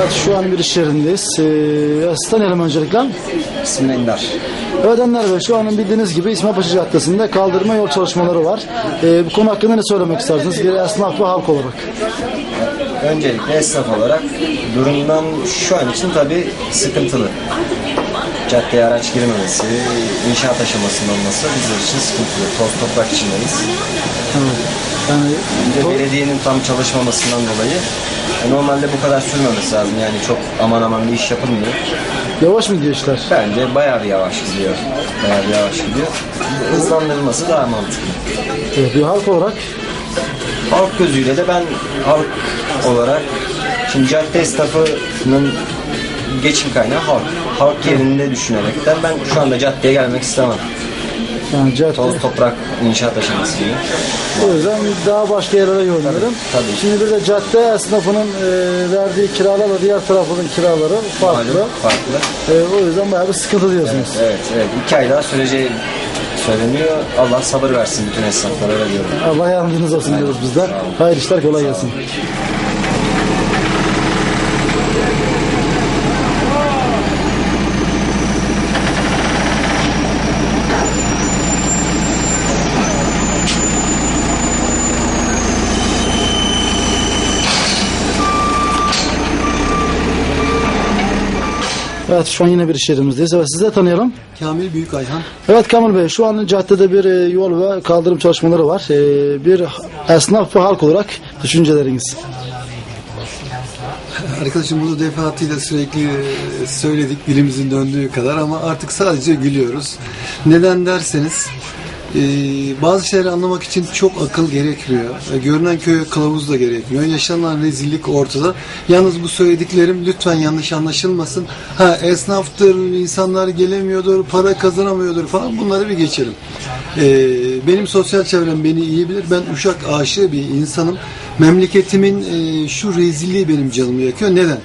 Evet şu an bir iş yerindeyiz. Ee, tanıyalım öncelikle. İsmim Ender. Evet Ender Bey şu an bildiğiniz gibi İsmail Paşa Caddesi'nde kaldırma yol çalışmaları var. Ee, bu konu hakkında ne söylemek istersiniz? Geri esnaf ve halk olarak. Öncelikle esnaf olarak durumdan şu an için tabii sıkıntılı caddeye araç girmemesi, inşaat aşamasında olması bizler için sıkıntılı. Toz toprak içindeyiz. Evet. Yani de belediyenin tam çalışmamasından dolayı e, normalde bu kadar sürmemesi lazım. Yani çok aman aman bir iş yapılmıyor. yavaş mı gidiyor işler? Bence bayağı bir yavaş gidiyor. Bayağı bir yavaş gidiyor. Hızlandırılması daha mantıklı. Evet, bir halk olarak Halk gözüyle de ben halk olarak şimdi cadde esnafının geçim kaynağı halk. Halk yerinde düşünerekten ben şu anda caddeye gelmek istemem. Yani cadde, Toz toprak inşaat aşaması gibi. o yüzden daha başka yerlere yönelirim. tabii. Şimdi bir de cadde esnafının e, verdiği kiralarla diğer tarafının kiraları farklı. Malum farklı. E, o yüzden bayağı bir sıkıntı diyorsunuz. Evet, evet. İki ay daha süreceği söyleniyor. Allah sabır versin bütün esnaflara öyle diyorum. Allah yardımcınız olsun diyoruz bizler. Hayırlı işler kolay gelsin. Evet şu an yine bir iş yerimizdeyiz. Evet sizi de tanıyalım. Kamil Büyük Ayhan. Evet Kamil Bey şu an caddede bir e, yol ve kaldırım çalışmaları var. E, Bir esnaf ve halk olarak düşünceleriniz. Arkadaşım bunu defaatıyla sürekli e, söyledik dilimizin döndüğü kadar ama artık sadece gülüyoruz. Neden derseniz e, bazı şeyleri anlamak için çok akıl gerekmiyor. E, görünen köye kılavuz da gerekmiyor. Yaşanan rezillik ortada. Yalnız bu söylediklerim lütfen yanlış anlaşılmasın. Ha esnaftır, insanlar gelemiyordur, para kazanamıyordur falan bunları bir geçelim. E, benim sosyal çevrem beni iyi bilir. Ben Uşak aşığı bir insanım. Memleketimin e, şu rezilliği benim canımı yakıyor. Neden?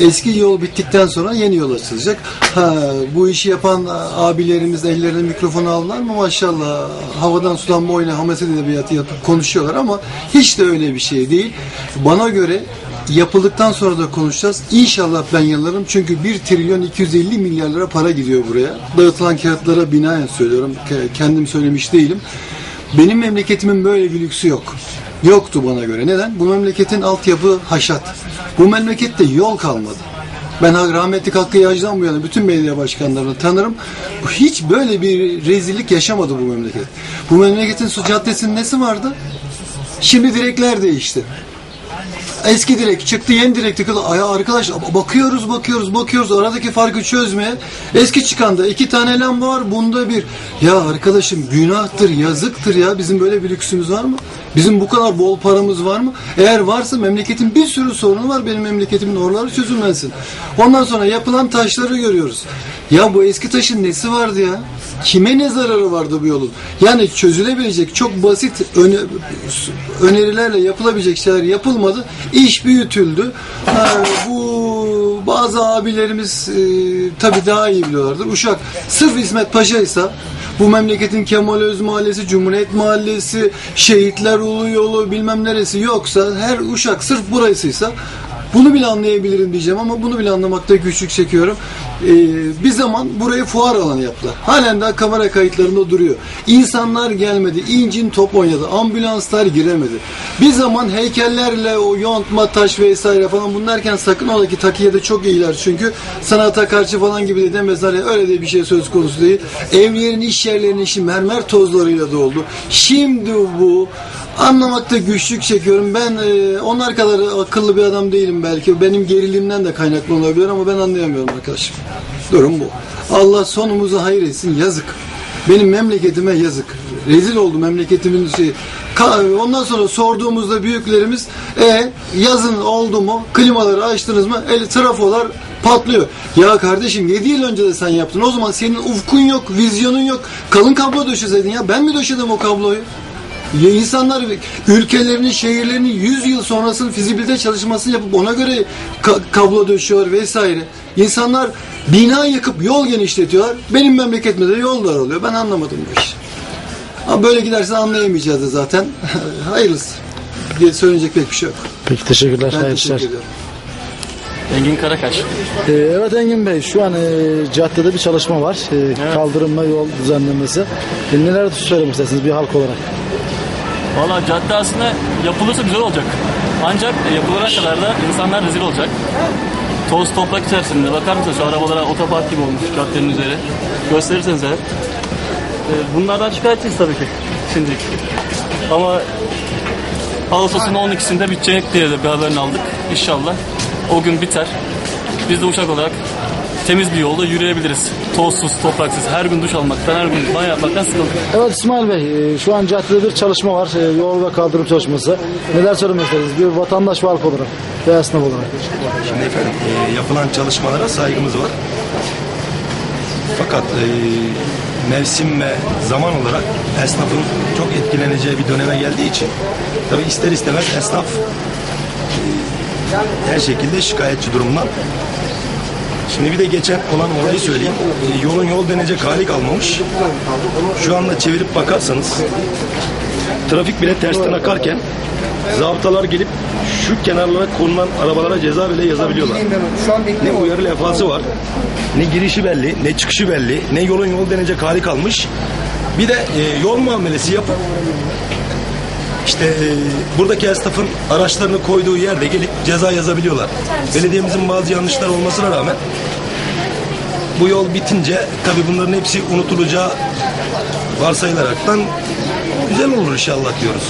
Eski yol bittikten sonra yeni yol açılacak. Ha, bu işi yapan abilerimiz ellerine mikrofonu aldılar mı maşallah havadan sudan boyuna hameset edebiyatı yapıp konuşuyorlar ama hiç de öyle bir şey değil. Bana göre yapıldıktan sonra da konuşacağız. İnşallah ben yanılırım çünkü 1 trilyon 250 milyar lira para gidiyor buraya. Dağıtılan kağıtlara binaen söylüyorum. Ke- Kendim söylemiş değilim. Benim memleketimin böyle bir lüksü yok. Yoktu bana göre. Neden? Bu memleketin altyapı haşat. Bu memlekette yol kalmadı. Ben rahmetli Hakkı Yağcı'dan bu yana bütün belediye başkanlarını tanırım. Hiç böyle bir rezillik yaşamadı bu memleket. Bu memleketin su caddesinin nesi vardı? Şimdi direkler değişti. Eski direk çıktı yeni direk tıkıldı. Ay arkadaş bakıyoruz bakıyoruz bakıyoruz aradaki farkı çözmeye. Eski çıkanda iki tane lamba var bunda bir. Ya arkadaşım günahtır yazıktır ya bizim böyle bir lüksümüz var mı? Bizim bu kadar bol paramız var mı? Eğer varsa memleketin bir sürü sorunu var benim memleketimin oraları çözülmesin. Ondan sonra yapılan taşları görüyoruz. Ya bu eski taşın nesi vardı ya? Kime ne zararı vardı bu yolun? Yani çözülebilecek çok basit öne- önerilerle yapılabilecek şeyler yapılmadı. İş büyütüldü. Ha, bu bazı abilerimiz e, tabii daha iyi biliyorlardır. Uşak sırf İsmet Paşa ise bu memleketin Kemal Öz Mahallesi, Cumhuriyet Mahallesi, Şehitler Ulu Yolu bilmem neresi yoksa her Uşak sırf burasıysa bunu bile anlayabilirim diyeceğim ama bunu bile anlamakta güçlük çekiyorum. Ee, bir zaman burayı fuar alanı yaptılar. Halen daha kamera kayıtlarında duruyor. İnsanlar gelmedi. incin top oynadı. Ambulanslar giremedi. Bir zaman heykellerle o yontma taş vesaire falan bunlarken sakın ola ki Takiye'de çok iyiler çünkü sanata karşı falan gibi de demezler öyle de bir şey söz konusu değil. Evlerin, iş yerlerinin işi mermer tozlarıyla doldu. Şimdi bu Anlamakta güçlük çekiyorum. Ben e, onlar kadar akıllı bir adam değilim belki. Benim gerilimden de kaynaklı olabilir ama ben anlayamıyorum arkadaşım. Durum bu. Allah sonumuzu hayır etsin. Yazık. Benim memleketime yazık. Rezil oldu memleketimin şey. Ondan sonra sorduğumuzda büyüklerimiz e yazın oldu mu? Klimaları açtınız mı? El trafolar patlıyor. Ya kardeşim 7 yıl önce de sen yaptın. O zaman senin ufkun yok, vizyonun yok. Kalın kablo döşeseydin ya. Ben mi döşedim o kabloyu? Ya insanlar ülkelerinin, şehirlerinin 100 yıl sonrasının fizibilite çalışmasını yapıp ona göre ka- kablo döşüyor vesaire. İnsanlar bina yıkıp yol genişletiyorlar. Benim memleketimde de yol daralıyor. Ben anlamadım bu işi. Ama böyle giderse anlayamayacağız da zaten. Hayırlısı. Diye söyleyecek pek bir şey yok. Peki teşekkürler. Ben Hayırlı teşekkür işler. ediyorum. Engin Karakaş. Ee, evet Engin Bey şu an e, caddede bir çalışma var. E, Kaldırım ve yol düzenlemesi. E, neler söylemek istersiniz bir halk olarak? Valla cadde aslında yapılırsa güzel olacak. Ancak e, yapılana kadar da insanlar rezil olacak. Toz toprak içerisinde. Bakar mısınız şu arabalara otopark gibi olmuş caddenin üzeri. Gösterirseniz eğer. E, Bunlardan şikayetçiyiz tabii ki şimdilik. Ama Ağustos'un 12'sinde bitecek diye de bir haberini aldık. İnşallah o gün biter. Biz de Uşak olarak temiz bir yolda yürüyebiliriz. Tozsuz, topraksız. Her gün duş almaktan, her gün banyo yapmaktan sıkıldık. Evet İsmail Bey e, şu an caddede bir çalışma var. E, yol ve kaldırım çalışması. Neler söylemek istersiniz? Bir vatandaş ve halk olarak ve esnaf olarak. Şimdi efendim e, yapılan çalışmalara saygımız var. Fakat e, mevsim ve zaman olarak esnafın çok etkileneceği bir döneme geldiği için tabi ister istemez esnaf e, her şekilde şikayetçi durumdan. Şimdi bir de geçen olan olayı söyleyeyim. E, yolun yol denecek hali kalmamış. Şu anda çevirip bakarsanız trafik bile tersten akarken zabıtalar gelip şu kenarlara konulan arabalara ceza bile yazabiliyorlar. Ne uyarı levhası var, ne girişi belli, ne çıkışı belli, ne yolun yol denecek hali kalmış. Bir de e, yol muamelesi yapıp işte e, buradaki esnafın araçlarını koyduğu yerde gelip ceza yazabiliyorlar. Belediyemizin bazı yanlışlar olmasına rağmen bu yol bitince tabii bunların hepsi unutulacağı varsayılaraktan güzel olur inşallah diyoruz.